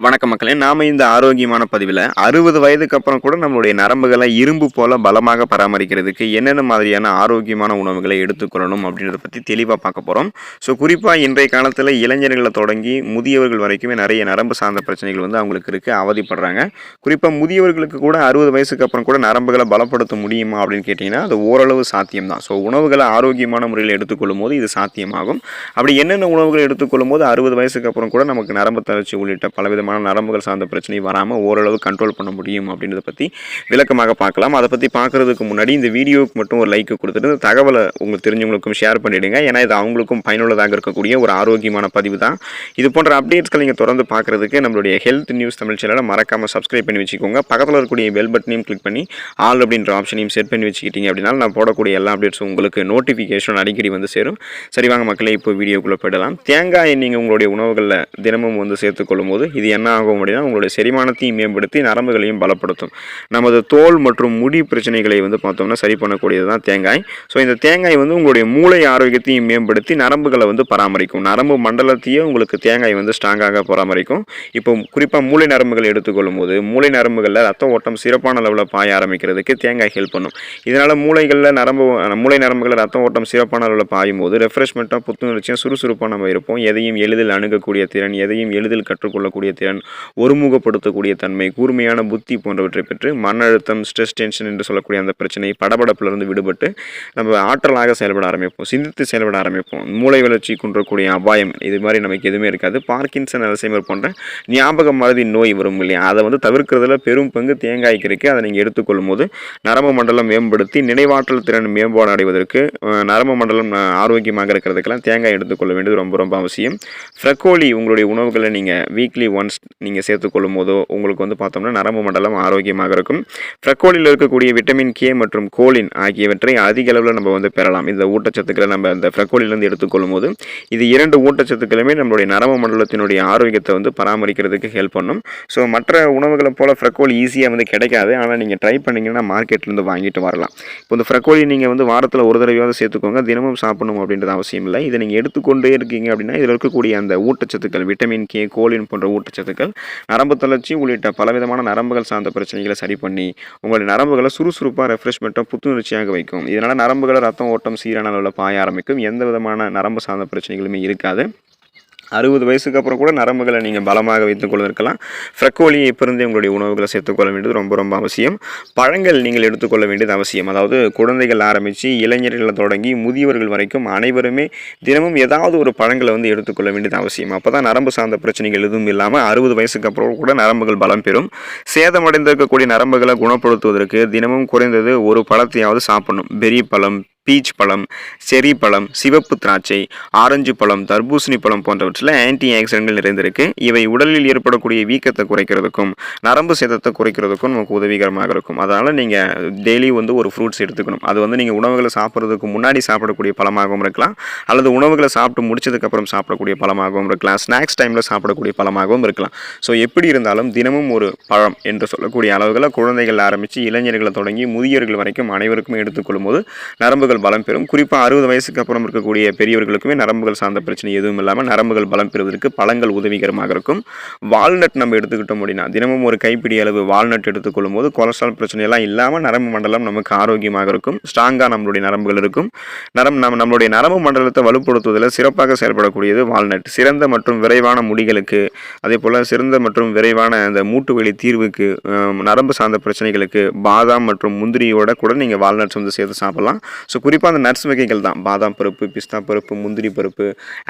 வணக்க மக்களே நாம இந்த ஆரோக்கியமான பதிவில் அறுபது வயதுக்கு அப்புறம் கூட நம்மளுடைய நரம்புகளை இரும்பு போல பலமாக பராமரிக்கிறதுக்கு என்னென்ன மாதிரியான ஆரோக்கியமான உணவுகளை எடுத்துக்கொள்ளணும் அப்படின்றத பற்றி தெளிவாக பார்க்க போகிறோம் ஸோ குறிப்பாக இன்றைய காலத்தில் இளைஞர்களை தொடங்கி முதியவர்கள் வரைக்குமே நிறைய நரம்பு சார்ந்த பிரச்சனைகள் வந்து அவங்களுக்கு இருக்குது அவதிப்படுறாங்க. குறிப்பாக முதியவர்களுக்கு கூட அறுபது வயசுக்கு அப்புறம் கூட நரம்புகளை பலப்படுத்த முடியுமா அப்படின்னு கேட்டிங்கன்னா அது ஓரளவு சாத்தியம் தான் ஸோ உணவுகளை ஆரோக்கியமான முறையில் எடுத்துக்கொள்ளும் போது இது சாத்தியமாகும். அப்படி என்னென்ன உணவுகளை எடுத்துக்கொள்ளும் போது அறுபது வயசுக்கு அப்புறம் கூட நமக்கு நரம்பு தளர்ச்சி உள்ளிட்ட பலவிதமான நரம்புகள் சார்ந்த பிரச்சனை வராமல் ஓரளவு கண்ட்ரோல் பண்ண முடியும் அப்படின்றத பற்றி விளக்கமாக பார்க்கலாம். அதை பற்றி பார்க்குறதுக்கு முன்னாடி இந்த வீடியோவுக்கு மட்டும் ஒரு லைக்கு கொடுத்துட்டு இந்த தகவலை உங்களுக்கு தெரிஞ்சவங்களுக்கும் ஷேர் பண்ணிவிடுங்க ஏன்னா இது அவங்களுக்கும் பயனுள்ளதாக இருக்கக்கூடிய ஒரு ஆரோக்கியமான பதிவு தான். இது போன்ற அப்டேட்ஸ்கள் நீங்கள் தொடர்ந்து பார்க்குறதுக்கு நம்மளுடைய ஹெல்த் நியூஸ் தமிழ் சேனலை மறக்காமல் சப்ஸ்கிரைப் பண்ணி வச்சுக்கோங்க. பக்கத்தில் இருக்கக்கூடிய பெல் பட்டனையும் கிளிக் பண்ணி ஆல் அப்படின்ற ஆப்ஷனையும் செட் பண்ணி வச்சுக்கிட்டீங்க அப்படின்னா நான் போடக்கூடிய எல்லா அப்டேட்ஸும் உங்களுக்கு நோட்டிஃபிகேஷன் அடிக்கடி வந்து சேரும். சரி வாங்க மக்களே இப்போ வீடியோக்குள்ளே போயிடலாம். தேங்காய் நீங்கள் உங்களுடைய உணவுகளில் தினமும் வந்து சேர்த்துக்கொள்ளும் போது இது என்ன ஆகும் அப்படின்னா உங்களுடைய செரிமானத்தையும் மேம்படுத்தி நரம்புகளையும் பலப்படுத்தும். நமது தோல் மற்றும் முடி பிரச்சனைகளை வந்து பார்த்தோம்னா சரி பண்ணக்கூடியது தான் தேங்காய். ஸோ இந்த தேங்காய் வந்து உங்களுடைய மூளை ஆரோக்கியத்தையும் மேம்படுத்தி நரம்புகளை வந்து பராமரிக்கும். நரம்பு மண்டலத்தையே உங்களுக்கு தேங்காய் வந்து ஸ்ட்ராங்காக பராமரிக்கும். இப்போ குறிப்பாக மூளை நரம்புகள் எடுத்துக்கொள்ளும் போது மூளை நரம்புகளில் ரத்த ஓட்டம் சிறப்பான அளவில் பாய ஆரம்பிக்கிறதுக்கு தேங்காய் ஹெல்ப் பண்ணும். இதனால் மூளைகளில் நரம்பு மூளை நரம்புகளில் ரத்த ஓட்டம் சிறப்பான அளவில் பாயும் போது ரெஃப்ரெஷ்மெண்ட்டாக புத்துணர்ச்சியாக சுறுசுறுப்பாக நம்ம இருப்போம். எதையும் எளிதில் அணுகக்கூடிய திறன் எதையும் எளிதில் கற்றுக்கொள்ளக்கூடிய திறன் ஒருமுகப்படுத்தக்கூடிய தன்மை கூர்மையான புத்தி போன்றவற்றை பெற்று மன அழுத்தம் ஸ்ட்ரெஸ் டென்ஷன் என்று சொல்லக்கூடிய அந்த பிரச்சனை படபடப்பிலிருந்து விடுபட்டு நம்ம ஆற்றலாக செயல்பட ஆரம்பிப்போம் சிந்தித்து செயல்பட ஆரம்பிப்போம். மூளை வளர்ச்சி குன்றக்கூடிய அபாயம் இது மாதிரி நமக்கு எதுவுமே இருக்காது. பார்க்கின்சன் அல்சைமர் போன்ற ஞாபக மருதி நோய் வரும் இல்லையா? அதை வந்து தவிர்க்கிறதுல பெரும் பங்கு தேங்காய்க்கு இருக்குது அதை நீங்கள் எடுத்துக்கொள்ளும் போது நரம்பு மண்டலம் மேம்படுத்தி நினைவாற்றல் திறன் மேம்பாடு அடைவதற்கு நரம்பு மண்டலம் ஆரோக்கியமாக இருக்கிறதுக்கெல்லாம் தேங்காய் எடுத்துக்கொள்ள வேண்டியது ரொம்ப ரொம்ப அவசியம். ஃப்ரக்கோலி உங்களுடைய உணவுகளை நீங்கள் வீக்லி ஒன்ஸ் நீங்கள் சேர்த்துக்கொள்ளும் போதோ உங்களுக்கு வந்து பார்த்தோம்னா நரம்பு மண்டலம் ஆரோக்கியமாக இருக்கும். ஃப்ரெக்கோலியில் இருக்கக்கூடிய விட்டமின் கே மற்றும் கோலின் ஆகியவற்றை அதிக அளவில் நம்ம வந்து பெறலாம். இந்த ஊட்டச்சத்துக்களை நம்ம இந்த ஃப்ரக்கோலிலேருந்து எடுத்துக்கொள்ளும் போது இது இரண்டு ஊட்டச்சத்துக்களுமே நம்மளுடைய நரம்பு மண்டலத்தினுடைய ஆரோக்கியத்தை வந்து பராமரிக்கிறதுக்கு ஹெல்ப் பண்ணும். ஸோ மற்ற உணவுகளை போல் ஃப்ரக்கோலி ஈஸியாக வந்து கிடைக்காது. ஆனால் நீங்கள் ட்ரை பண்ணிங்கன்னா மார்க்கெட்லேருந்து வாங்கிட்டு வரலாம். இப்போ இந்த ஃப்ரக்கோலி நீங்கள் வந்து வாரத்தில் ஒரு தடவையாவது சேர்த்துக்கோங்க. தினமும் சாப்பிடணும் அப்படின்றது அவசியம் இல்லை இதை நீங்கள் எடுத்துக்கொண்டே இருக்கீங்க அப்படின்னா இதில் இருக்கக்கூடிய அந்த ஊட்டச்சத்துக்கள் விட்டமின் கே கோலின் போன்ற ஊட்டச்சத்துக்கள் நரம்பு தளர்ச்சி உள்ளிட்ட பலவிதமான நரம்புகள் சார்ந்த பிரச்சனைகளை சரி பண்ணி உங்களுடைய நரம்புகளை சுறுசுறுப்பாக ரெஃப்ரெஷ்மெண்ட்டாக புத்துணர்ச்சியாக வைக்கும். இதனால் நரம்புகளை ரத்தம் ஓட்டம் சீரான அளவில் பாய ஆரம்பிக்கும். எந்த விதமான நரம்பு சார்ந்த பிரச்சனைகளுமே இருக்காது. அறுபது வயசுக்கு அப்புறம் கூட நரம்புகளை நீங்கள் பலமாக வைத்துக் கொள்வதற்கெல்லாம் ஃப்ரெக்கோலியை இப்போ இருந்தே உங்களுடைய உணவுகளை சேர்த்துக்கொள்ள வேண்டியது ரொம்ப ரொம்ப அவசியம். பழங்கள் நீங்கள் எடுத்துக்கொள்ள வேண்டியது அவசியம். அதாவது குழந்தைகள் ஆரம்பித்து இளைஞர்களை தொடங்கி முதியவர்கள் வரைக்கும் அனைவருமே தினமும் ஏதாவது ஒரு பழங்களை வந்து எடுத்துக்கொள்ள வேண்டியது அவசியம். அப்போ தான் நரம்பு சார்ந்த பிரச்சனைகள் எதுவும் இல்லாமல் அறுபது வயசுக்கு அப்புறம் கூட நரம்புகள் பலம் பெறும். சேதமடைந்திருக்கக்கூடிய நரம்புகளை குணப்படுத்துவதற்கு தினமும் குறைந்தது ஒரு பழத்தையாவது சாப்பிடணும். பெரிய பழம் பீச் பழம் செரி பழம் சிவப்பு திராட்சை ஆரஞ்சு பழம் தர்பூசணி பழம் போன்றவற்றில் ஆன்டி ஆக்சிடென்ட்கள் நிறைந்திருக்கு. இவை உடலில் ஏற்படக்கூடிய வீக்கத்தை குறைக்கிறதுக்கும் நரம்பு சேதத்தை குறைக்கிறதுக்கும் நமக்கு உதவிகரமாக இருக்கும். அதனால் நீங்கள் டெய்லி வந்து ஒரு ஃப்ரூட்ஸ் எடுத்துக்கணும். அது வந்து நீங்கள் உணவுகளை சாப்பிட்றதுக்கு முன்னாடி சாப்பிடக்கூடிய பழமாகவும் இருக்கலாம். அல்லது உணவுகளை சாப்பிட்டு முடிச்சதுக்கப்புறம் சாப்பிடக்கூடிய பழமாகவும் இருக்கலாம். ஸ்நாக்ஸ் டைமில் சாப்பிடக்கூடிய பழமாகவும் இருக்கலாம். ஸோ எப்படி இருந்தாலும் தினமும் ஒரு பழம் என்று சொல்லக்கூடிய அளவுகளை குழந்தைகள் ஆரம்பித்து இளைஞர்களை தொடங்கி முதியவர்கள் வரைக்கும் அனைவருக்கும் எடுத்துக்கொள்ளும் போது நரம்புகள் பலம் பெறும். குறிப்பாக அறுபது வயசுக்கு அப்புறம் இருக்கக்கூடிய பெரியவர்களுக்குமே நரம்புகள் சார்ந்த பிரச்சனை எதுவும் இல்லாமல் நரம்புகள் பலம் பெறுவதற்கு பழங்கள் உதவிகரமாக இருக்கும். வால்நட் நம்ம எடுத்துக்கிட்டோம் அப்படின்னா தினமும் ஒரு கைப்பிடி அளவு வால்நட் எடுத்துக்கொள்ளும் போது கொலஸ்ட்ரால் பிரச்சனையெல்லாம் இல்லாமல் நரம்பு மண்டலம் நமக்கு ஆரோக்கியமாக இருக்கும். ஸ்ட்ராங்காக நம்மளுடைய நரம்புகள் இருக்கும். நரம் நம் நம்மளுடைய நரம்பு மண்டலத்தை வலுப்படுத்துவதில் சிறப்பாக செயல்படக்கூடியது வால்நட். சிறந்த மற்றும் விரைவான முடிகளுக்கு அதே போல் சிறந்த மற்றும் விரைவான அந்த மூட்டு தீர்வுக்கு நரம்பு சார்ந்த பிரச்சனைகளுக்கு பாதாம் மற்றும் முந்திரியோட கூட நீங்கள் வால்நட்ஸ் வந்து சேர்த்து சாப்பிடலாம். ஸோ குறிப்பாக அந்த நட்ஸ் வகைகள் தான். பாதாம் பருப்பு பிஸ்தா பருப்பு முந்திரி பருப்பு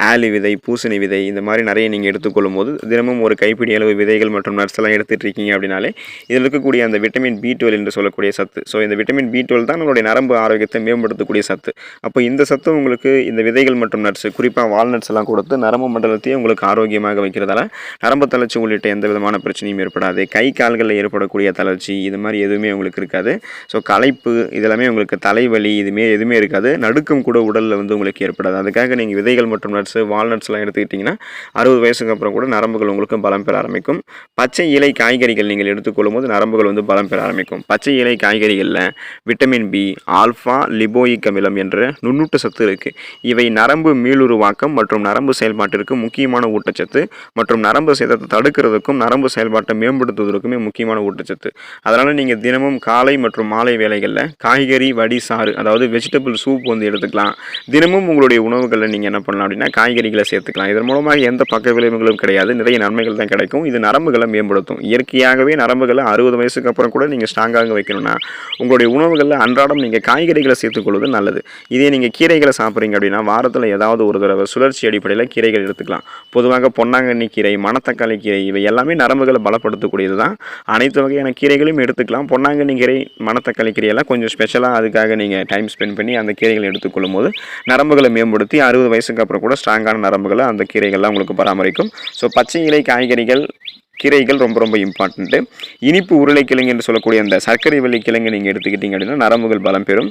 ஆலி விதை பூசணி விதை இந்த மாதிரி நிறைய நீங்கள் எடுத்துக்கொள்ளும் போது தினமும் ஒரு கைப்பிடி அளவு விதைகள் மற்றும் நட்ஸ் எல்லாம் இருக்கீங்க அப்படின்னாலே இதில் இருக்கக்கூடிய அந்த விட்டமின் பி டுவெல் என்று சொல்லக்கூடிய சத்து. ஸோ இந்த விட்டமின் பி டுவெல் தான் நம்மளுடைய நரம்பு ஆரோக்கியத்தை மேம்படுத்தக்கூடிய சத்து. அப்போ இந்த சத்து உங்களுக்கு இந்த விதைகள் மற்றும் நட்ஸ் குறிப்பாக வால்நட்ஸ் எல்லாம் கொடுத்து நரம்பு மண்டலத்தையும் உங்களுக்கு ஆரோக்கியமாக வைக்கிறதால நரம்பு தளர்ச்சி உள்ளிட்ட எந்த விதமான பிரச்சனையும் ஏற்படாது. கை கால்களில் ஏற்படக்கூடிய தளர்ச்சி இது மாதிரி எதுவுமே உங்களுக்கு இருக்காது. ஸோ களைப்பு இதெல்லாமே உங்களுக்கு தலைவலி இதுமே எதுவுமே இருக்காது. நடுக்கம் கூட உடலில் வந்து உங்களுக்கு ஏற்படாது. அதுக்காக நீங்கள் விதைகள் மற்றும் நட்ஸு வால்நட்ஸ்லாம் எடுத்துக்கிட்டிங்கன்னா அறுபது வயசுக்கு அப்புறம் கூட நரம்புகள் உங்களுக்கு பலம் பெற ஆரம்பிக்கும். பச்சை இலை காய்கறிகள் நீங்கள் எடுத்துக்கொள்ளும் போது நரம்புகள் வந்து பலம் பெற ஆரம்பிக்கும். பச்சை இலை காய்கறிகளில் விட்டமின் பி ஆல்ஃபா லிபோயிக் அமிலம் என்ற நுண்ணூட்ட சத்து இருக்குது இவை நரம்பு மீளுருவாக்கம் மற்றும் நரம்பு செயல்பாட்டிற்கு முக்கியமான ஊட்டச்சத்து மற்றும் நரம்பு சேதத்தை தடுக்கிறதுக்கும் நரம்பு செயல்பாட்டை மேம்படுத்துவதற்குமே முக்கியமான ஊட்டச்சத்து. அதனால் நீங்கள் தினமும் காலை மற்றும் மாலை வேலைகளில் காய்கறி வடி சாறு அதாவது வெஜிடபிள் சூப் வந்து எடுத்துக்கலாம். தினமும் உங்களுடைய உணவுகளில் நீங்கள் என்ன பண்ணலாம் அப்படின்னா காய்கறிகளை சேர்த்துக்கலாம். இதன் மூலமாக எந்த பக்க விளைவுகளும் கிடையாது. நிறைய நன்மைகள் தான் கிடைக்கும். இது நரம்புகளை மேம்படுத்தும். இயற்கையாகவே நரம்புகளை அறுபது வயசுக்கு அப்புறம் கூட நீங்கள் ஸ்ட்ராங்காக வைக்கணும்னா உங்களுடைய உணவுகளில் அன்றாடம் நீங்கள் காய்கறிகளை சேர்த்துக்கொள்வது நல்லது. இதே நீங்கள் கீரைகளை சாப்பிட்றீங்க அப்படின்னா வாரத்தில் ஏதாவது ஒரு தடவை சுழற்சி அடிப்படையில் கீரைகள் எடுத்துக்கலாம். பொதுவாக பொன்னாங்கண்ணி கீரை மணத்தக்காளி கீரை இவை எல்லாமே நரம்புகளை பலப்படுத்தக்கூடியது தான். அனைத்து வகையான கீரைகளையும் எடுத்துக்கலாம். பொன்னாங்கண்ணி கீரை மணத்தக்காளி கீரையெல்லாம் கொஞ்சம் ஸ்பெஷலாக அதுக்காக நீங்கள் டைம் ஸ்பெண்ட் பண்ணி அந்த கீரைகளை எடுத்துக்கொள்ளும் போது நரம்புகளை மேம்படுத்தி அறுபது வயசுக்கு அப்புறம் கூட ஸ்ட்ராங்கான நரம்புகளை அந்த கீரைகள்லாம் உங்களுக்கு பராமரிக்கும். ஸோ பச்சை இலை காய்கறிகள் கீரைகள் ரொம்ப ரொம்ப இம்பார்ட்டண்ட்டு இனிப்பு உருளைக்கிழங்கு என்று சொல்லக்கூடிய அந்த சர்க்கரை வள்ளி கிழங்கு நீங்கள் எடுத்துக்கிட்டீங்க அப்படின்னா நரம்புகள் பலம் பெறும்.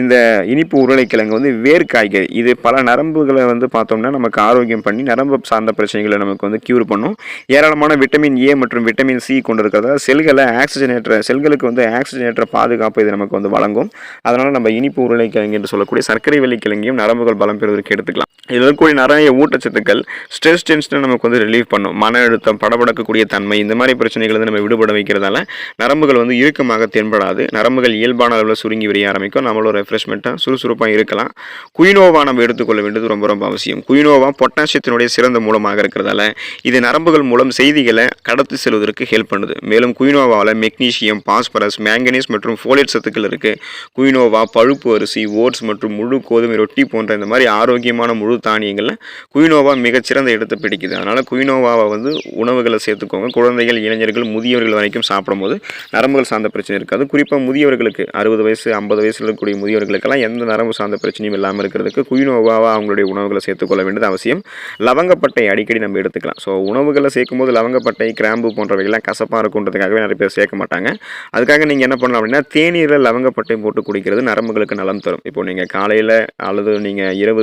இந்த இனிப்பு உருளைக்கிழங்கு வந்து வேர் காய்கறி. இது பல நரம்புகளை வந்து பார்த்தோம்னா நமக்கு ஆரோக்கியம் பண்ணி நரம்பு சார்ந்த பிரச்சனைகளை நமக்கு வந்து க்யூர் பண்ணும். ஏராளமான விட்டமின் ஏ மற்றும் விட்டமின் சி கொண்டு இருக்கிறதா செல்களை ஆக்சிஜனேற்ற செல்களுக்கு வந்து ஆக்சிஜனேற்ற பாதுகாப்பு இது நமக்கு வந்து வழங்கும். அதனால் நம்ம இனிப்பு உருளைக்கிழங்கு என்று சொல்லக்கூடிய சர்க்கரை வள்ளிக்கிழங்கையும் நரம்புகள் பலம் பெறுவதற்கு எடுத்துக்கலாம். இதில் இருக்கக்கூடிய நிறைய ஊட்டச்சத்துக்கள் ஸ்ட்ரெஸ் டென்ஷனை நமக்கு வந்து ரிலீவ் பண்ணும். மன அழுத்தம் படபடக்கக்கூடிய தன்மை இந்த மாதிரி பிரச்சனைகள் வந்து நம்ம விடுபட வைக்கிறதால நரம்புகள் வந்து இறுக்கமாக தென்படாது. நரம்புகள் இயல்பான அளவில் சுருங்கி விரைய ஆரம்பிக்கும். நம்மளோட ரெஃப்ரெஷ்மெண்ட்டாக சுறுசுறுப்பாக இருக்கலாம். குயினோவா நம்ம எடுத்துக்கொள்ள வேண்டியது ரொம்ப ரொம்ப அவசியம். குயினோவா பொட்டாசியத்தினுடைய சிறந்த மூலமாக இருக்கிறதால இது நரம்புகள் மூலம் செய்திகளை கடத்தி செல்வதற்கு ஹெல்ப் பண்ணுது. மேலும் குயினோவாவில் மெக்னீஷியம் பாஸ்பரஸ் மேங்கனீஸ் மற்றும் ஃபோலேட் சத்துக்கள் இருக்குது குயினோவா பழுப்பு அரிசி ஓட்ஸ் மற்றும் முழு கோதுமை ரொட்டி போன்ற இந்த மாதிரி ஆரோக்கியமான முழு தானியங்களில் குயினோவா மிகச்சிறந்த இடத்தை பிடிக்குது. அதனால் குயினோவாவை வந்து உணவுகளை சேர்த்துக்கோங்க. குழந்தைகள் இளைஞர்கள் முதியவர்கள் வரைக்கும் சாப்பிடும்போது நரம்புகள் சார்ந்த பிரச்சனை இருக்காது. குறிப்பாக முதியவர்களுக்கு அறுபது வயசு ஐம்பது வயசில் இருக்கக்கூடிய முதியவர்களுக்கெல்லாம் எந்த நரம்பு சார்ந்த பிரச்சனையும் இல்லாமல் இருக்கிறதுக்கு குயினோவாவாக அவங்களுடைய உணவுகளை சேர்த்துக்கொள்ள வேண்டியது அவசியம். லவங்கப்பட்டை அடிக்கடி நம்ம எடுத்துக்கலாம். ஸோ உணவுகளை சேர்க்கும்போது லவங்கப்பட்டை கிராம்பு போன்றவைகள்லாம் கசப்பாக இருக்குன்றதுக்காகவே நிறைய பேர் சேர்க்க மாட்டாங்க. அதுக்காக நீங்கள் என்ன பண்ணலாம் அப்படின்னா தேநீரில் லவங்கப்பட்டை போட்டு குடிக்கிறது நரம்புகளுக்கு நலம் தரும். இப்போ நீங்கள் காலையில் அல்லது நீங்கள் இரவு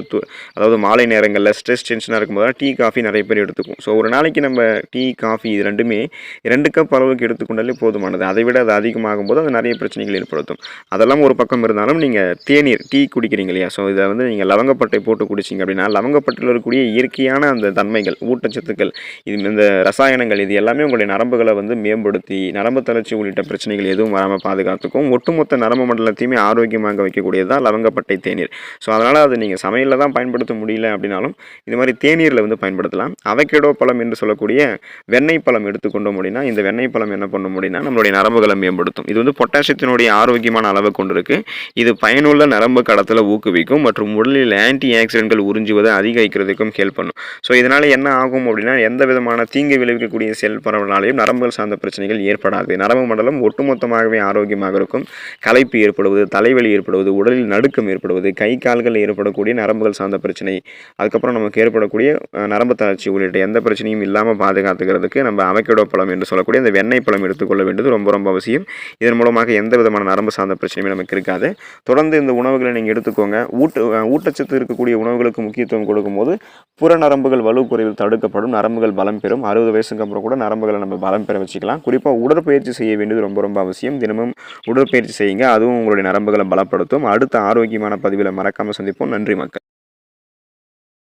அதாவது மாலை நேரங்களில் ஸ்ட்ரெஸ் டென்ஷனாக இருக்கும்போது டீ காஃபி நிறைய பேர் எடுத்துக்கும் ஸோ ஒரு நாளைக்கு நம்ம டீ காஃபி இது ரெண்டுமே ரெண்டு கப் அளவுக்கு எடுத்துக்கொண்டாலே போதுமானது. அதை விட அது அதிகமாகும் போது அது நிறைய பிரச்சனைகள் ஏற்படுத்தும். அதெல்லாம் ஒரு பக்கம் இருந்தாலும் நீங்கள் தேநீர் டீ குடிக்கிறீங்க இல்லையா? ஸோ இதை வந்து நீங்கள் லவங்கப்பட்டை போட்டு குடிச்சிங்க அப்படின்னா லவங்கப்பட்டில் இருக்கக்கூடிய இயற்கையான அந்த தன்மைகள் ஊட்டச்சத்துக்கள் இது இந்த ரசாயனங்கள் இது எல்லாமே உங்களுடைய நரம்புகளை வந்து மேம்படுத்தி நரம்பு தளர்ச்சி உள்ளிட்ட பிரச்சனைகள் எதுவும் வராமல் பாதுகாத்துக்கும் ஒட்டுமொத்த நரம்பு மண்டலத்தையுமே ஆரோக்கியமாக வைக்கக்கூடியது தான் லவங்கப்பட்டை தேநீர். ஸோ அதனால் அது நீங்கள் சமையலில் தான் பயன்படுத்த முடியல அப்படின்னாலும் இது மாதிரி தேநீரில் வந்து பயன்படுத்தலாம். அவகேடோ பழம் என்று சொல்லக்கூடிய வெண்ணெய் பழம் எடுத்துக்கொண்டோம் அப்படின்னா இந்த வெண்ணெய் பழம் என்ன பண்ணும் அப்படின்னா நம்மளுடைய நரம்புகளை மேம்படுத்தும். இது வந்து பொட்டாசியத்தினுடைய ஆரோக்கியமான அளவை கொண்டிருக்கு. இது பயனுள்ள நரம்பு கடத்தலை ஊக்குவிக்கும் மற்றும் உடலில் ஆன்டி ஆக்சிடென்ட்கள் உறிஞ்சுவதை அதிகரிக்கிறதுக்கும் ஹெல்ப் பண்ணும். ஸோ இதனால் என்ன ஆகும் அப்படின்னா எந்த விதமான தீங்கு விளைவிக்கக்கூடிய செல் பரவலாலையும் நரம்புகள் சார்ந்த பிரச்சனைகள் ஏற்படாது. நரம்பு மண்டலம் ஒட்டுமொத்தமாகவே ஆரோக்கியமாக இருக்கும். களைப்பு ஏற்படுவது தலைவலி ஏற்படுவது உடலில் நடுக்கம் ஏற்படுவது கை கால்கள் ஏற்படக்கூடிய நரம்புகள் சார்ந்த பிரச்சனை அதுக்கப்புறம் நமக்கு ஏற்படக்கூடிய நரம்பு தளர்ச்சி உள்ளிட்ட எந்த பிரச்சனையும் இல்லாமல் பாதுகாத்துக்கிறதுக்கு நம்ம அவக்கேடோ பழம் என்று சொல்லக்கூடிய இந்த வெண்ணெய் பழம் எடுத்துக்கொள்ள வேண்டியது ரொம்ப ரொம்ப அவசியம். இதன் மூலமாக எந்த விதமான நரம்பு சார்ந்த பிரச்சனையுமே நமக்கு இருக்காது. தொடர்ந்து இந்த உணவுகளை நீங்கள் எடுத்துக்கோங்க. ஊட்ட ஊட்டச்சத்து இருக்கக்கூடிய உணவுகளுக்கு முக்கியத்துவம் கொடுக்கும்போது புற நரம்புகள் வலு வலுக்குறைவில் தடுக்கப்படும். நரம்புகள் பலம் பெறும். அறுபது வயசுக்கு அப்புறம் கூட நரம்புகளை நம்ம பலம் பெற வச்சுக்கலாம். குறிப்பாக உடற்பயிற்சி செய்ய வேண்டியது ரொம்ப ரொம்ப அவசியம். தினமும் உடற்பயிற்சி செய்யுங்க. அதுவும் உங்களுடைய நரம்புகளை பலப்படுத்தும். அடுத்த ஆரோக்கியமான பதிவில் மறக்காமல் சந்திப்போம். நன்றி மக்கள்.